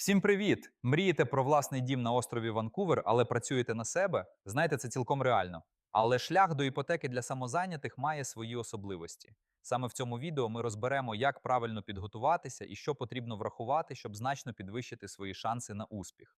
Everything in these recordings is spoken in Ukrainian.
Всім привіт! Мрієте про власний дім на острові Ванкувер, але працюєте на себе? Знаєте, це цілком реально. Але шлях до іпотеки для самозайнятих має свої особливості. Саме в цьому відео ми розберемо, як правильно підготуватися і що потрібно врахувати, щоб значно підвищити свої шанси на успіх.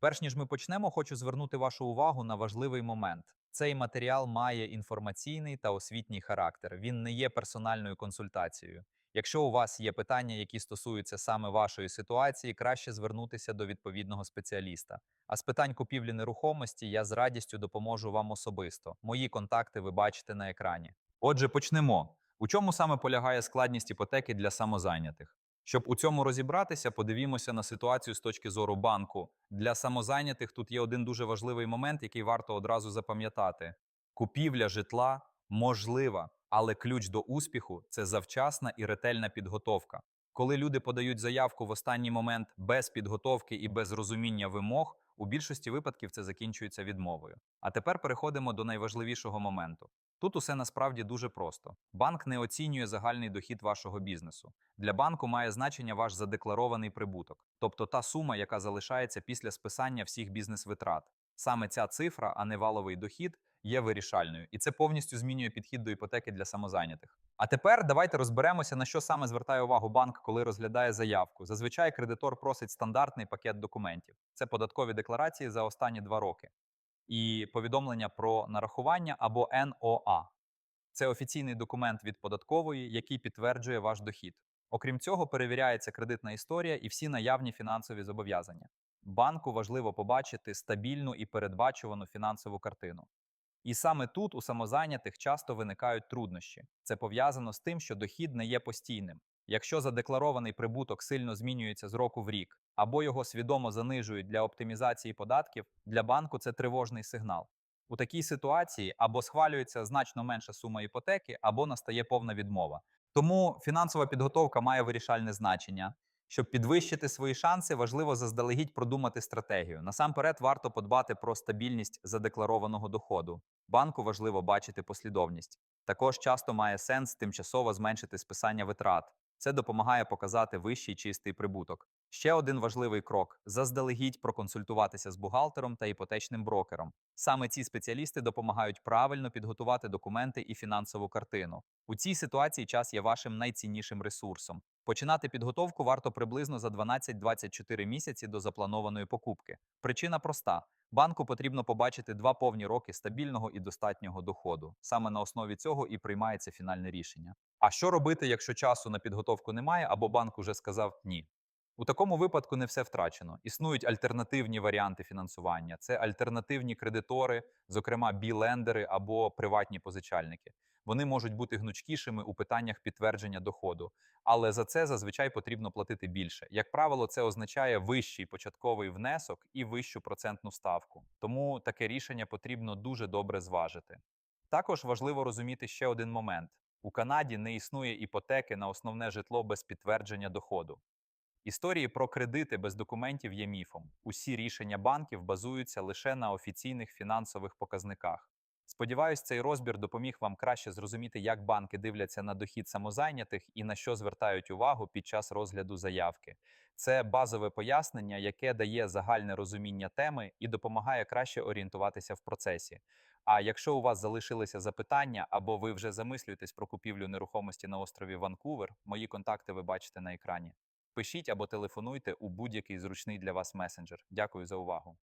Перш ніж ми почнемо, хочу звернути вашу увагу на важливий момент. Цей матеріал має інформаційний та освітній характер. Він не є персональною консультацією. Якщо у вас є питання, які стосуються саме вашої ситуації, краще звернутися до відповідного спеціаліста. А з питань купівлі нерухомості я з радістю допоможу вам особисто. Мої контакти ви бачите на екрані. Отже, почнемо. У чому саме полягає складність іпотеки для самозайнятих? Щоб у цьому розібратися, подивімося на ситуацію з точки зору банку. Для самозайнятих тут є один дуже важливий момент, який варто одразу запам'ятати: купівля житла можлива, але ключ до успіху це завчасна і ретельна підготовка. Коли люди подають заявку в останній момент без підготовки і без розуміння вимог, у більшості випадків це закінчується відмовою. А тепер переходимо до найважливішого моменту. Тут усе насправді дуже просто. Банк не оцінює загальний дохід вашого бізнесу. Для банку має значення ваш задекларований прибуток, тобто та сума, яка залишається після списання всіх бізнес-витрат. Саме ця цифра, а не валовий дохід, є вирішальною, і це повністю змінює підхід до іпотеки для самозайнятих. А тепер давайте розберемося, на що саме звертає увагу банк, коли розглядає заявку. Зазвичай кредитор просить стандартний пакет документів. Це податкові декларації за останні два роки і повідомлення про нарахування або НОА. Це офіційний документ від податкової, який підтверджує ваш дохід. Окрім цього, перевіряється кредитна історія і всі наявні фінансові зобов'язання. Банку важливо побачити стабільну і передбачувану фінансову картину. І саме тут у самозайнятих часто виникають труднощі. Це пов'язано з тим, що дохід не є постійним. Якщо задекларований прибуток сильно змінюється з року в рік, або його свідомо занижують для оптимізації податків, для банку це тривожний сигнал. У такій ситуації або схвалюється значно менша сума іпотеки, або настає повна відмова. Тому фінансова підготовка має вирішальне значення. Щоб підвищити свої шанси, важливо заздалегідь продумати стратегію. Насамперед, варто подбати про стабільність задекларованого доходу. Банку важливо бачити послідовність. Також часто має сенс тимчасово зменшити списання витрат. Це допомагає показати вищий чистий прибуток. Ще один важливий крок заздалегідь проконсультуватися з бухгалтером та іпотечним брокером. Саме ці спеціалісти допомагають правильно підготувати документи і фінансову картину. У цій ситуації час є вашим найціннішим ресурсом. Починати підготовку варто приблизно за 12-24 місяці до запланованої покупки. Причина проста: банку потрібно побачити два повні роки стабільного і достатнього доходу. Саме на основі цього і приймається фінальне рішення. А що робити, якщо часу на підготовку немає, або банк уже сказав ні? У такому випадку не все втрачено. Існують альтернативні варіанти фінансування. Це альтернативні кредитори, зокрема білендери або приватні позичальники. Вони можуть бути гнучкішими у питаннях підтвердження доходу, але за це зазвичай потрібно платити більше. Як правило, це означає вищий початковий внесок і вищу процентну ставку. Тому таке рішення потрібно дуже добре зважити. Також важливо розуміти ще один момент: у Канаді не існує іпотеки на основне житло без підтвердження доходу. Історії про кредити без документів є міфом. Усі рішення банків базуються лише на офіційних фінансових показниках. Сподіваюсь, цей розбір допоміг вам краще зрозуміти, як банки дивляться на дохід самозайнятих і на що звертають увагу під час розгляду заявки. Це базове пояснення, яке дає загальне розуміння теми і допомагає краще орієнтуватися в процесі. А якщо у вас залишилися запитання або ви вже замислюєтесь про купівлю нерухомості на острові Ванкувер, мої контакти ви бачите на екрані. Пишіть або телефонуйте у будь-який зручний для вас месенджер. Дякую за увагу.